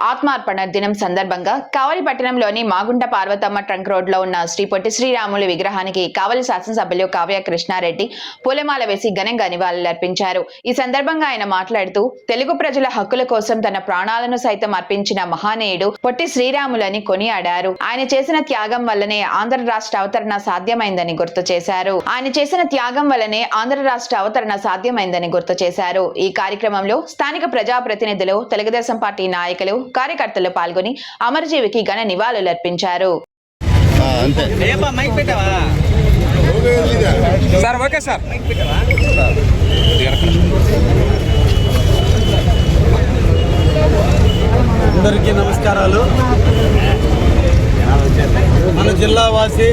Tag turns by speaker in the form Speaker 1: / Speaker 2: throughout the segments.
Speaker 1: ఆత్మార్పణ దినం సందర్భంగా కావలి పట్టణంలోని మాగుంట పార్వతమ్మ ట్రంక్ రోడ్లో ఉన్న శ్రీ పొట్టి శ్రీరాములు విగ్రహానికి కావలి శాసనసభ్యులు కావ్య కృష్ణారెడ్డి పూలమాల వేసి ఘనంగా నివాళులర్పించారు. ఈ సందర్భంగా ఆయన మాట్లాడుతూ తెలుగు ప్రజల హక్కుల కోసం తన ప్రాణాలను సైతం అర్పించిన మహానీయుడు పొట్టి శ్రీరాములని కొనియాడారు. ఆయన చేసిన త్యాగం వల్లనే ఆంధ్ర రాష్ట్ర అవతరణ సాధ్యమైందని గుర్తు చేశారు. ఆయన చేసిన త్యాగం వల్లనే ఆంధ్ర రాష్ట్ర అవతరణ సాధ్యమైందని గుర్తు చేశారు. ఈ కార్యక్రమంలో స్థానిక ప్రజాప్రతినిధులు తెలుగుదేశం పార్టీ నాయకులు కార్యకర్తలు పాల్గొని అమరజీవికి ఘన నివాళులర్పించారు
Speaker 2: పెట్టావా? Sir okay sir.
Speaker 3: అందరికీ నమస్కారాలు. మన జిల్లా వాసి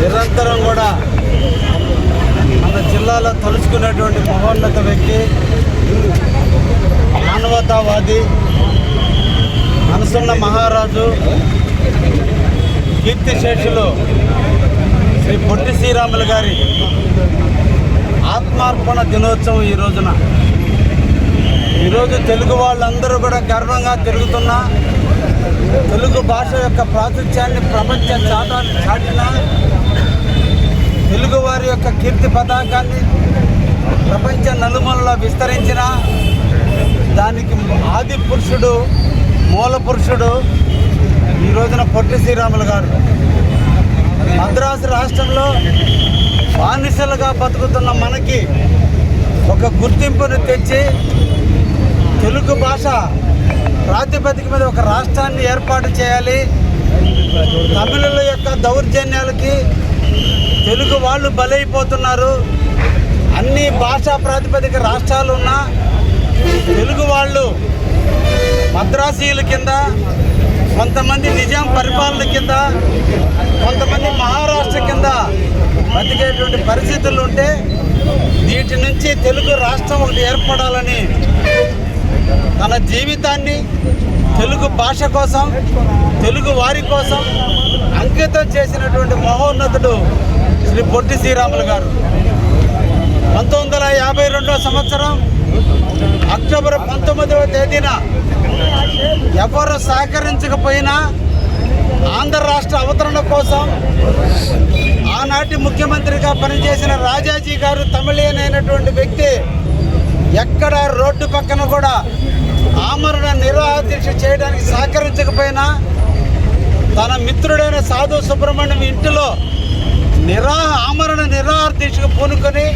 Speaker 3: నిరంతరం కూడా మన జిల్లాలో తలుచుకున్నటువంటి మహోన్నత వ్యక్తి మానవతావాది మనసున్న మహారాజు కీర్తిశేషులు శ్రీ పొట్టి శ్రీరాములు గారి ఆత్మార్పణ దినోత్సవం ఈ రోజున. ఈరోజు తెలుగు వాళ్ళందరూ కూడా గర్వంగా తిరుగుతున్న తెలుగు భాష యొక్క ప్రాచుర్యాన్ని ప్రపంచ చాటా చాటిన తెలుగు వారి యొక్క కీర్తి పతాకాన్ని ప్రపంచ నలుమూలలో విస్తరించిన దానికి ఆది పురుషుడు మూల పురుషుడు ఈ రోజున పొట్టి శ్రీరాములు గారు. మద్రాసు రాష్ట్రంలో బానిసలుగా బతుకుతున్న మనకి ఒక గుర్తింపును తెచ్చి తెలుగు భాష ప్రాతిపదిక మీద ఒక రాష్ట్రాన్ని ఏర్పాటు చేయాలి. తమిళుల యొక్క దౌర్జన్యాలకి తెలుగు వాళ్ళు బలైపోతున్నారు. అన్ని భాషా ప్రాతిపదిక రాష్ట్రాలు ఉన్నా తెలుగు వాళ్ళు మద్రాసీయుల కింద కొంతమంది నిజాం పరిపాలన కింద కొంతమంది మహారాష్ట్ర కింద బతికేటువంటి పరిస్థితులు ఉంటే వీటి నుంచి తెలుగు రాష్ట్రం ఒకటి ఏర్పడాలని తన జీవితాన్ని తెలుగు భాష కోసం తెలుగు వారి కోసం అంకితం చేసినటువంటి మహోన్నతుడు శ్రీ పొట్టి శ్రీరాములు గారు. పంతొమ్మిది వందల యాభై రెండో సంవత్సరం అక్టోబర్ పంతొమ్మిదవ తేదీన ఎవరు సహకరించకపోయినా ఆంధ్ర రాష్ట్ర అవతరణ కోసం ఆనాటి ముఖ్యమంత్రిగా పనిచేసిన రాజాజీ గారు తమిళియన్ అయినటువంటి వ్యక్తి ఎక్కడ రోడ్డు పక్కన కూడా ఆమరణ నిర్వాహ దీక్ష చేయడానికి సహకరించకపోయినా తన మిత్రుడైన సాధు సుబ్రహ్మణ్యం ఇంటిలో నిరాహ ఆమరణ నిరాహార దీక్షకు పూనుకొని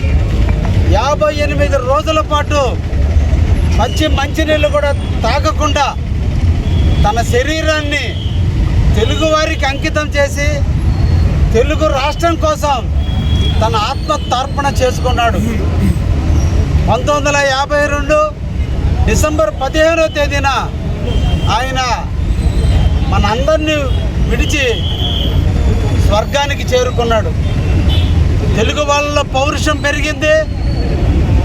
Speaker 3: యాభై ఎనిమిది రోజుల పాటు మంచి మంచినీళ్ళు కూడా తాగకుండా తన శరీరాన్ని తెలుగువారికి అంకితం చేసి తెలుగు రాష్ట్రం కోసం తన ఆత్మతర్పణ చేసుకున్నాడు. పంతొమ్మిది వందల యాభై రెండు డిసెంబర్ పదిహేనో తేదీన ఆయన మన అందరినీ విడిచి స్వర్గానికి చేరుకున్నాడు. తెలుగు వాళ్ళ పౌరుషం పెరిగింది.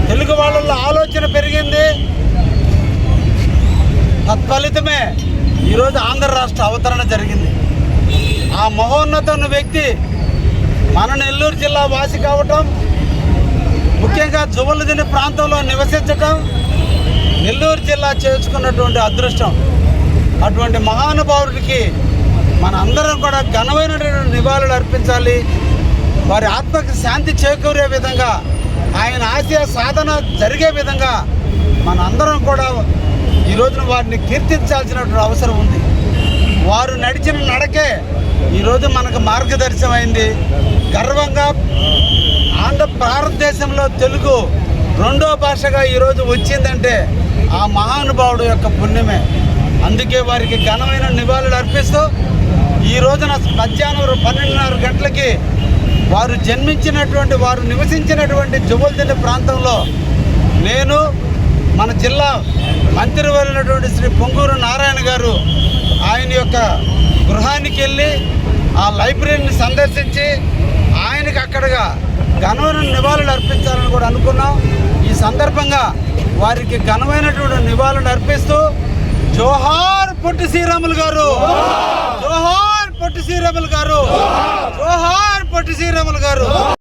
Speaker 3: తెలుగు వాళ్ళల్లో ఆలోచన పెరిగింది. తత్ఫలితమే ఈరోజు ఆంధ్ర రాష్ట్ర అవతరణ జరిగింది. ఆ మహోన్నతమైన వ్యక్తి మన నెల్లూరు జిల్లా వాసి కావటం ముఖ్యంగా జువలదిని ప్రాంతంలో నివసించటం నెల్లూరు జిల్లా చేసుకున్నటువంటి అదృష్టం. అటువంటి మహానుభావుడికి మన అందరం కూడా ఘనమైనటువంటి నివాళులు అర్పించాలి. వారి ఆత్మకి శాంతి చేకూరే విధంగా ఆయన ఆశయ సాధన జరిగే విధంగా మనందరం కూడా ఈ రోజున వారిని కీర్తించాల్సినటువంటి అవసరం ఉంది. వారు నడిచిన నడకే ఈరోజు మనకు మార్గదర్శనం అయింది గర్వంగా ఆంధ్ర భారతదేశంలో తెలుగు రెండో భాషగా ఈరోజు వచ్చిందంటే ఆ మహానుభావుడు యొక్క పుణ్యమే. అందుకే వారికి ఘనమైన నివాళులు అర్పిస్తూ ఈ రోజున మధ్యాహ్నం పన్నెండున్నర గంటలకి వారు జన్మించినటువంటి వారు నివసించినటువంటి జువల్దిల్లి ప్రాంతంలో నేను మన జిల్లా మంత్రివర్యులైనటువంటి శ్రీ పొంగూరు నారాయణ గారు ఆయన యొక్క గృహానికి వెళ్ళి ఆ లైబ్రరీని సందర్శించి ఆయనకి అక్కడగా ఘనమైన నివాళులు అర్పించాలని కూడా అనుకున్నాం. ఈ సందర్భంగా వారికి ఘనమైనటువంటి నివాళులు అర్పిస్తూ జోహార్ పొట్టి శ్రీరాములు గారు జోహార్ పొట్టి శ్రీరాములు గారు. జోహార్ పొట్టి శ్రీరాములు గారు.